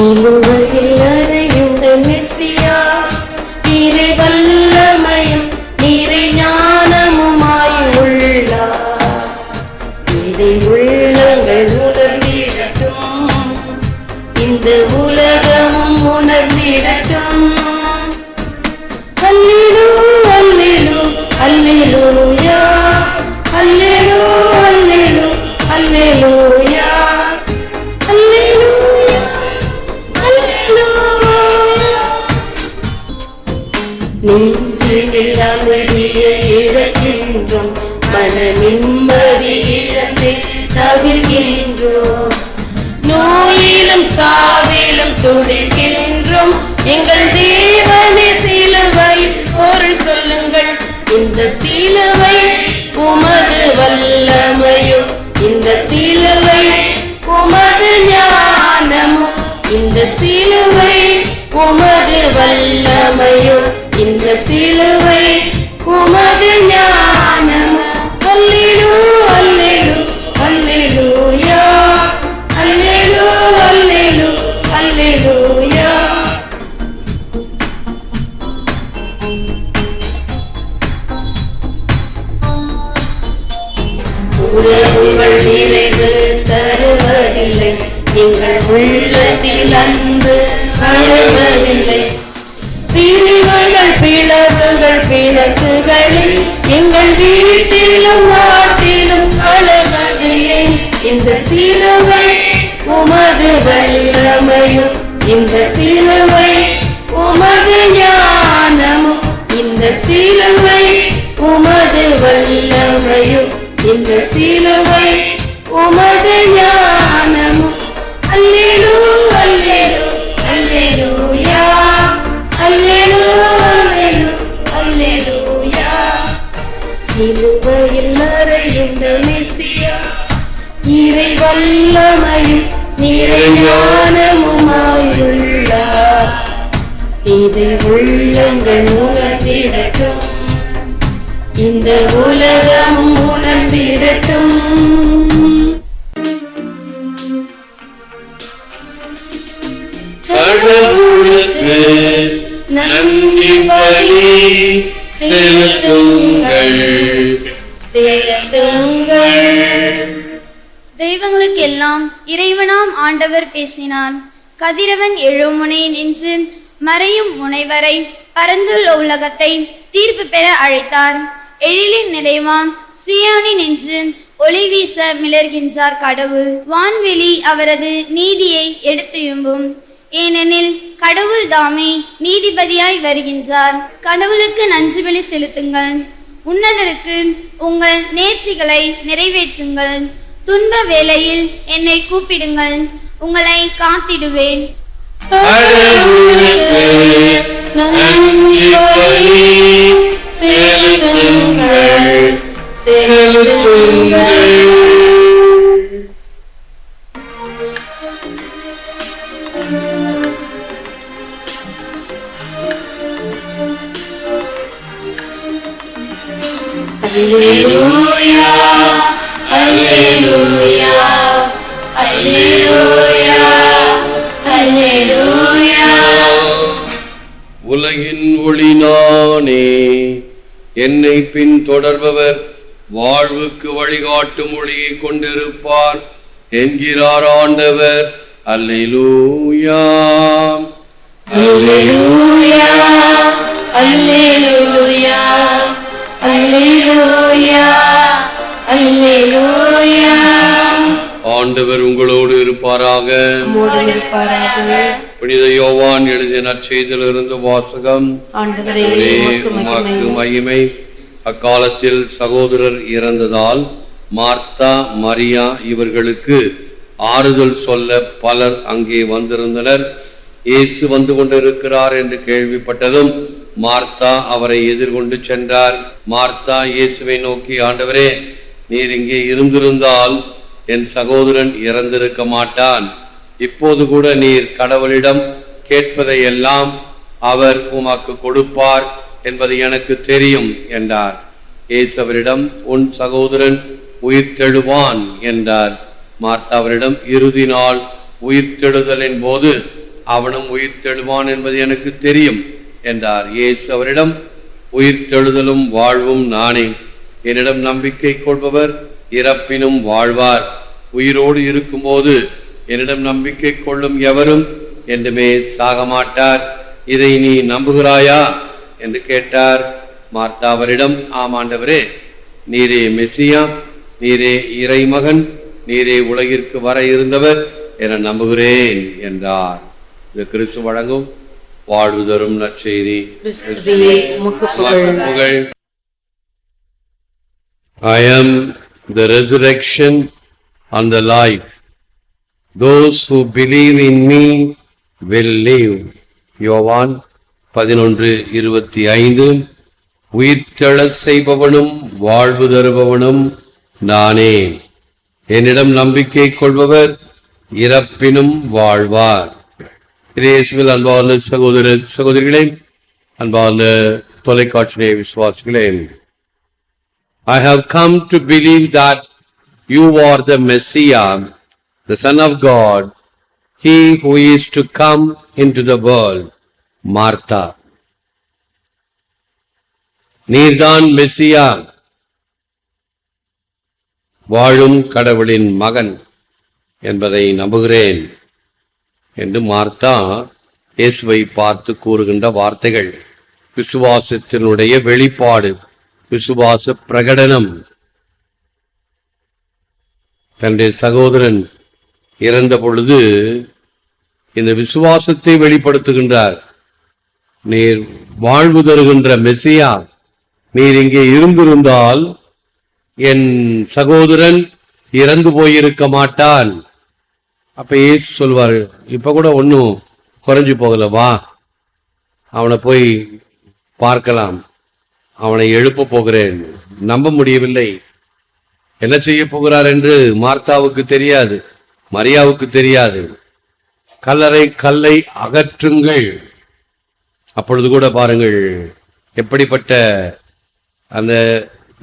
சிலுவையில் சிலுவை உமது வல்லமையும். இந்த சிலுவை உமது ஞானமும். இந்த சிலுவை உமது வல்லமையும். இந்த சிலுவை உறவுகள் நிறைவு தருவதில்லை. எங்கள் உள்ளத்தில் அன்பு அழுவதில்லை பிரிவுகள் பிளவுகள் பிணக்குகளில் எங்கள் வீட்டிலும் நாட்டிலும் அழுவது இந்த சிலுவை உமது வல்லமையும் இந்த சிலுவை உமது ஞானமும் இந்த சிலுவை சிலுவை உமது ஞானமும். அல்லேலு அல்லேலு அல்லேலூயா. அல்லேலு அல்லேலு அல்லேலூயா. சிலுவையில் அறையுண்ட மெசியா. இறை வல்லமையும் இறை ஞானமுமாயுள்ளார் இதை உள்ளங்கள் உணர்ந்திடட்டும் இந்த உலகமும் உணர்ந்திடட்டும் கடவுளுக்கு நன்றி பலி செலுத்துங்கள். செலுத்துங்கள். தெய்வங்களுக்கெல்லாம் இறைவனாம் ஆண்டவர் பேசினார். கதிரவன் எழுமுனை நின்று மறையும் முனைவரை பரந்துள்ள உலகத்தை தீர்ப்பு பெற அழைத்தார். எழிலின் நிறைவாம் சியானி நின்று ஒளி வீச மிளர்கின்றார் கடவுள். வான்வெளி அவரது நீதியை எடுத்துயும்பும் ஏனெனில் கடவுள் தாமே நீதிபதியாய் வருகின்றார். கடவுளுக்கு நன்றி செலுத்துங்கள். உன்னதருக்கு உங்கள் நேர்ச்சிகளை நிறைவேற்றுங்கள். துன்ப வேளையில் என்னை கூப்பிடுங்கள். உங்களை காத்திடுவேன். நன்றி செலுத்துங்கள் உலகின் ஒளி நானே. என்னை பின் தொடர்பவர் வாழ்வுக்கு வழிகாட்டும் ஒளியை கொண்டிருப்பார் என்கிறார் ஆண்டவர். அல்லேலூயா. அல்லேலூயா. அல்லேலூயா. அல்லேலூயா. அல்லேலூயா. ஆண்டவர் உங்களோடு இருப்பாராக. புனித யோவான் எழுதிய நற்செய்தியிலிருந்து வாசகம். மகிமை. அக்காலத்தில் சகோதரர் இறந்ததால் மார்த்தா மரியா இவர்களுக்கு ஆறுதல் சொல்ல பலர் அங்கே வந்திருந்தனர். இயேசு வந்து கொண்டிருக்கிறார் என்று கேள்விப்பட்டதும் மார்த்தா அவரை எதிர்கொண்டு சென்றார். மார்த்தா இயேசுவை நோக்கி ஆண்டவரே நீர் இங்கே இருந்திருந்தால் என் சகோதரன் இறந்திருக்க மாட்டான். இப்போது கூட நீர் கடவுளிடம் கேட்பதையெல்லாம் அவர் உமக்கு கொடுப்பார். என்பது எனக்கு தெரியும் என்றார். இயேசு அவரிடம் உன் சகோதரன் உயிர்த்தெழுவான் என்றார். மார்த்தாவரிடம் இறுதி நாள் உயிர்த்தெழுதலின் போது அவனும் உயிர் தெழுவான் என்பது எனக்கு தெரியும் என்றார். இயேசு அவரிடம் உயிர் வாழ்வும் நானே. என்னிடம் நம்பிக்கை கொள்பவர் இறப்பினும் வாழ்வார். உயிரோடு இருக்கும்போது என்னிடம் நம்பிக்கை கொள்ளும் எவரும் என்றுமே சாக மாட்டார் இதை நீ நம்புகிறாயா? என்று கேட்டார். மார்த்தா அவரிடம் ஆமாண்டவரே நீரே மெசியா நீரே இறைமகன் நீரே உலகிற்கு வர இருந்தவர் என நம்புகிறேன் என்றார். இது கிறிஸ்து வழங்கும் வாழ்வு தரும் நற்செய்தி. புகழ். I am the resurrection and the life. Those who believe in me will live. யோவான் பதினொன்று இருபத்தி ஐந்து. உயிர்த்தெழச் செய்பவனும் வாழ்வு தருபவனும் நானே. என்னிடம் நம்பிக்கை கொள்பவர் இறப்பினும் வாழ்வார். இயேசுவில் அன்பார்ந்த சகோதர சகோதரிகளே அன்பார்ந்த தொலைக்காட்சி விசுவாசிகளே I have come to believe that you are the Messiah the Son of God he who is to come into the world Martha. நீர்தான் மெஸ்ஸியா வாழும் கடவுளின் மகன் என்பதை நம்புகிறேன் என்று மார்த்தா இயேசுவை பார்த்து கூறுகின்ற வார்த்தைகள். விசுவாசத்தினுடைய வெளிப்பாடு விசுவாச பிரகடனம். தன்னுடைய சகோதரன் இறந்த பொழுது இந்த விசுவாசத்தை வெளிப்படுத்துகின்றார். நீர் வாழ்வு தருகின்ற மெசியா நீர் இங்கே இருந்திருந்தால் என் சகோதரன் இறந்து போயிருக்க மாட்டான். அப்ப ஏசு சொல்வாரு இப்ப கூட ஒன்றும் குறைஞ்சு போகல வா. அவனை போய் பார்க்கலாம். அவனை எழுப்ப போகிறேன். நம்ப முடியவில்லை. என்ன செய்ய போகிறார் என்று மார்த்தாவுக்கு தெரியாது மரியாவுக்கு தெரியாது. கல்லறை கல்லை அகற்றுங்கள். அப்பொழுது கூட பாருங்கள் எப்படிப்பட்ட அந்த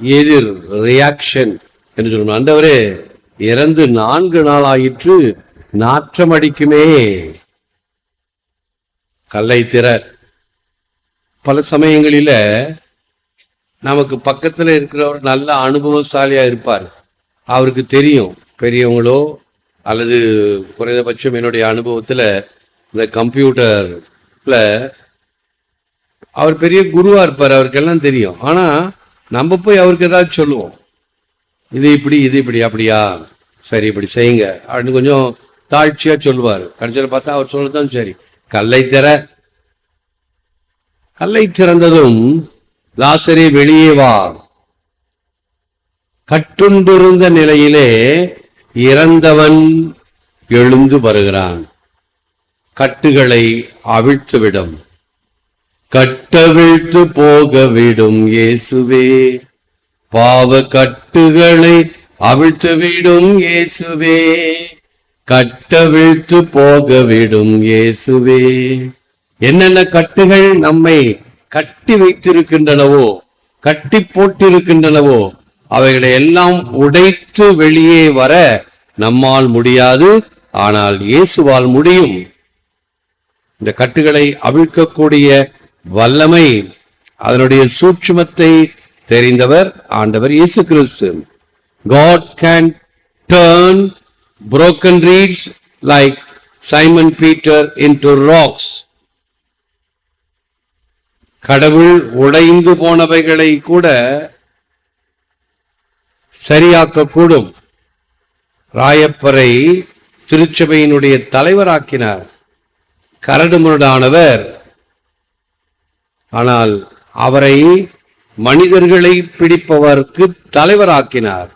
எதிர் ரியாக்ஷன் என்று சொல்லணும் அந்தவரே இறந்து நான்கு நாள் ஆயிற்று நாற்றம் அடிக்குமே கல்லை திற. பல சமயங்களில நமக்கு பக்கத்துல இருக்கிறவர் நல்ல அனுபவசாலியா இருப்பார். அவருக்கு தெரியும் பெரியவங்களோ அல்லது குறைந்தபட்சம் என்னுடைய அனுபவத்துல இந்த கம்ப்யூட்டர்ல அவர் பெரிய குருவா இருப்பார் அவருக்கெல்லாம் தெரியும். ஆனா நம்ம போய் அவருக்கு ஏதாவது சொல்லுவோம். இது இப்படி இது இப்படி அப்படியா? சரி இப்படி செய்யுங்க. அப்படின்னு கொஞ்சம் தாழ்ச்சியா சொல்லுவார். கடைசியில் பார்த்தா அவர் சொல்லதான் சரி. கல்லை திற. கல்லை திறந்ததும் லாசரே வெளியே வா. கட்டுண்டிருந்த நிலையிலே இறந்தவன் எழுந்து வருகிறான். கட்டுகளை அவிழ்த்துவிடும். கட்டவிழ்த்து போக விடும் இயேசுவே. பாவ கட்டுகளை அவிழ்த்து விடும் இயேசுவே. கட்டவிழ்த்து போக விடும் இயேசுவே. என்னென்ன கட்டுகள் நம்மை கட்டி வைத்திருக்கின்றனவோ கட்டி போட்டிருக்கின்றனவோ அவைகளை எல்லாம் உடைத்து வெளியே வர நம்மால் முடியாது. ஆனால் இயேசுவால் முடியும். இந்த கட்டுகளை அவிழ்க்கக்கூடிய வல்லமை அதனுடைய சூட்சுமத்தை தெரிந்தவர் ஆண்டவர் இயேசு கிறிஸ்து God can turn broken like Simon Peter in into rocks கடவுள் உடைந்து போனவைகளை கூட சரியாக்கக்கூடும். ராயப்பரை திருச்சபையினுடைய தலைவராக்கினார். கரடுமுரடானவர். ஆனால் அவரை மனிதர்களை பிடிப்பவர்க்கு தலைவராக்கினார்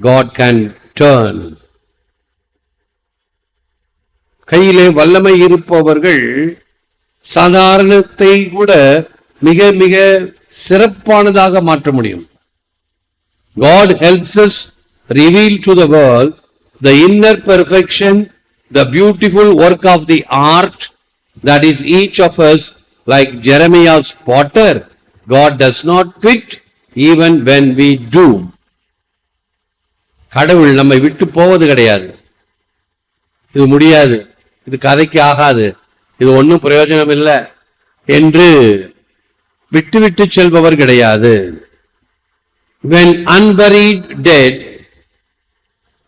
காட் கேன் டேர்ன் கையிலே வல்லமை இருப்பவர்கள் சாதாரணத்தை கூட மிக மிக சிறப்பானதாக மாற்ற முடியும் God helps us reveal to the world the inner perfection the beautiful work of the art that is each of us like Jeremiah's potter, God does not quit even when we do. கடவுள் நம்மை விட்டு போவது கிடையாது இது முடியாது இது கதைக்கு ஆகாது இது ஒன்றும் பிரயோஜனம் இல்லை என்று விட்டுவிட்டு செல்பவர் கிடையாது when unbridled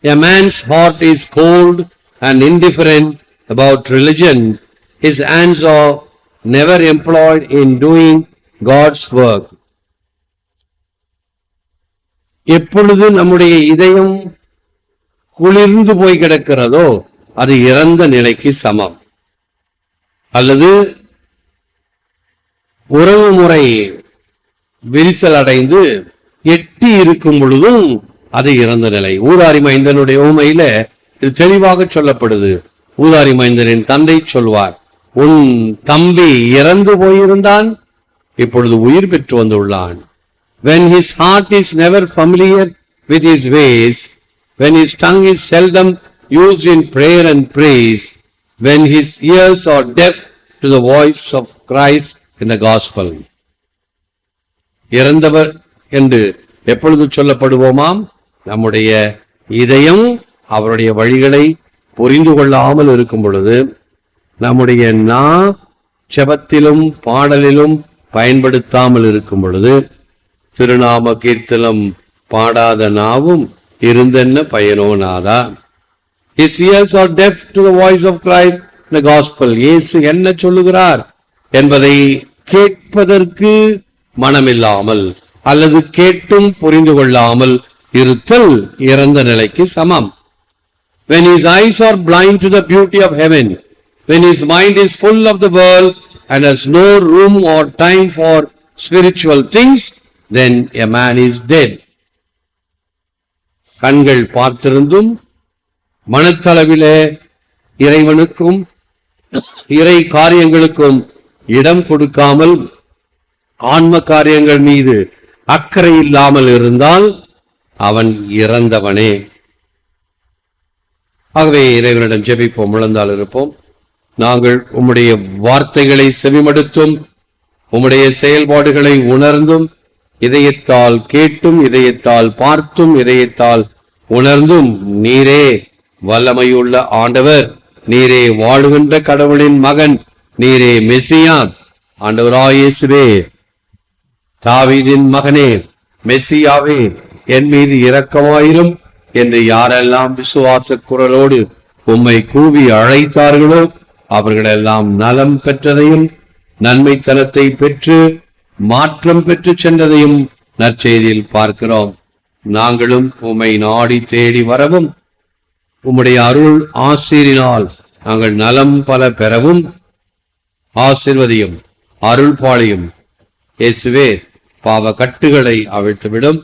a man's heart is cold and indifferent about religion his hands never employed in doing god's work. எப்பொழுது நம்முடைய இதயம் குளிர்ந்து போய் கிடக்கிறதோ அது இறந்த நிலைக்கு சமம். அல்லது உறவு முறை விரிசல் அடைந்து எட்டி இருக்கும் பொழுதும் அது இறந்த நிலை. ஊதாரி மைந்தனுடைய உண்மையில இது தெளிவாக சொல்லப்படுது. ஊதாரி மைந்தனின் தந்தை சொல்வார் உன் தம்பி இறந்து போயிருந்தான் இப்பொழுது உயிர் பெற்று வந்துள்ளான் when his heart is never familiar with his ways, when his tongue is seldom used in prayer and praise, when his ears are deaf to the voice of Christ in the gospel. இறந்தவர் என்று எப்பொழுது சொல்லப்படுவோமாம் நம்முடைய இதயம் அவருடைய வழிகளை புரிந்து கொள்ளாமல் இருக்கும் பொழுது நம்முடைய நா செபத்திலும் பாடலிலும் பயன்படுத்தாமல் இருக்கும் பொழுது திருநாம கீர்த்தனம் பாடாத நாவும் இருந்தென்ன பயனோ நாதா. Is ears are deaf to the voice of Christ. இயேசு என்ன சொல்லுகிறார் என்பதை கேட்பதற்கு மனமில்லாமல் அல்லது கேட்டும் புரிந்து கொள்ளாமல் இருத்தல் இறந்த நிலைக்கு சமம். When his eyes are blind to the beauty of heaven, when his mind is full of the world and has no room or time for spiritual things, then a man is dead. கண்கள் பார்த்திருந்தும் மனத்தளவிலே இறைவனுக்கும் இறை காரியங்களுக்கும் இடம் கொடுக்காமல் ஆன்ம காரியங்கள் மீது அக்கறை இல்லாமல் இருந்தால் அவன் இறந்தவனே ஆகவே இறைவனிடம் ஜெபிப்போம் முழந்தால் இருப்போம் நாங்கள் உம்முடைய வார்த்தைகளை செவிமடுத்தும் உம்முடைய செயல்பாடுகளை உணர்ந்தும் இதயத்தால் கேட்டும் இதயத்தால் பார்த்தும் இதயத்தால் உணர்ந்தும் நீரே வல்லமையுள்ள ஆண்டவர். நீரே வாழுகின்ற கடவுளின் மகன். நீரே மெசியான். ஆண்டவராயேசுவே தாவீதின் மகனே மெஸ்ஸியாவே என் மீது இரக்கமாயிரும் என்று யாரெல்லாம் விசுவாச குரலோடு உம்மை கூவி அழைத்தார்களோ அவர்களெல்லாம் நலம் பெற்றதையும் நன்மைத்தனத்தை பெற்று மாற்றம் பெற்று சென்றதையும் நற்செய்தியில் பார்க்கிறோம். நாங்களும் உம்மை நாடி தேடி வரவும் உம்முடைய அருள் ஆசிரினால் நாங்கள் நலம் பல பெறவும் ஆசிர்வதியும் அருள் பாளையும் இயேசுவே பாவ கட்டுகளை அவிழ்த்துவிடும்.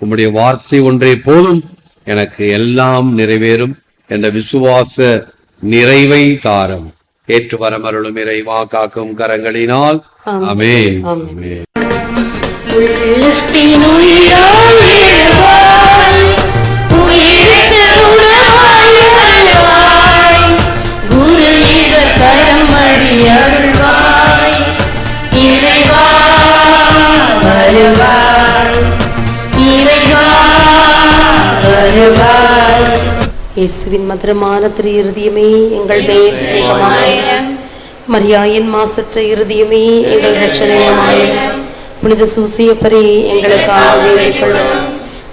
உம்முடைய வார்த்தை ஒன்றே போதும். எனக்கு எல்லாம் நிறைவேறும் என்ற விசுவாச நிறைவை தாரம். ஏற்று வரமருளும் இறைவா காக்கும் கரங்களினால். அமேன் ஆமென். இயேசுவின் மதுரமான திரு இருதயமே எங்கள் மேல் சிநேகமாயிரம் மரியாயின் மாசற்ற இருதயமே எங்கள் ரட்சணயமாயிரம் புனித சூசியப்பரே எங்களுக்காக வேண்டிக் கொள்ளும்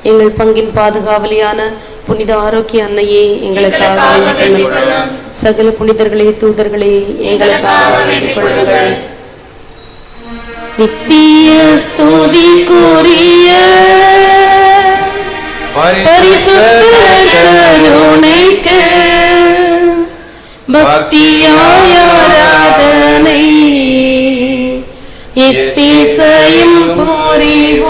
எங்கள் பங்கின் பாதுகாவலியான புனித ஆரோக்கிய அன்னையே எங்களுக்காக வேண்டிக் கொள்ளும் சகல புனிதர்களே தூதர்களே எங்களுக்காக நித்திய ஸ்துதிக்குரிய பரிசுத்த பரிசுத்தருணைக்கு பக்தியாய் ஆராதனை. எத்திசையும் புரிவோம்.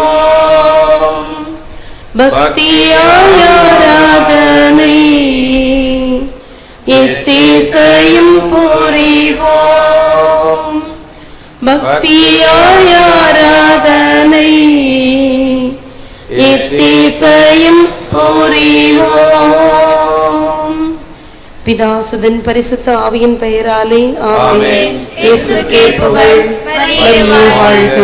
பக்தியாய் ஆராதனை. எத்திசையும் புரிவோம். பக்தியாய் எத்திசையும் புரிவோம் பிதாசுதன் பரிசுத்த ஆவியின் பெயராலே ஆமென். இயேசுக்கே புகழ். வாழ்க.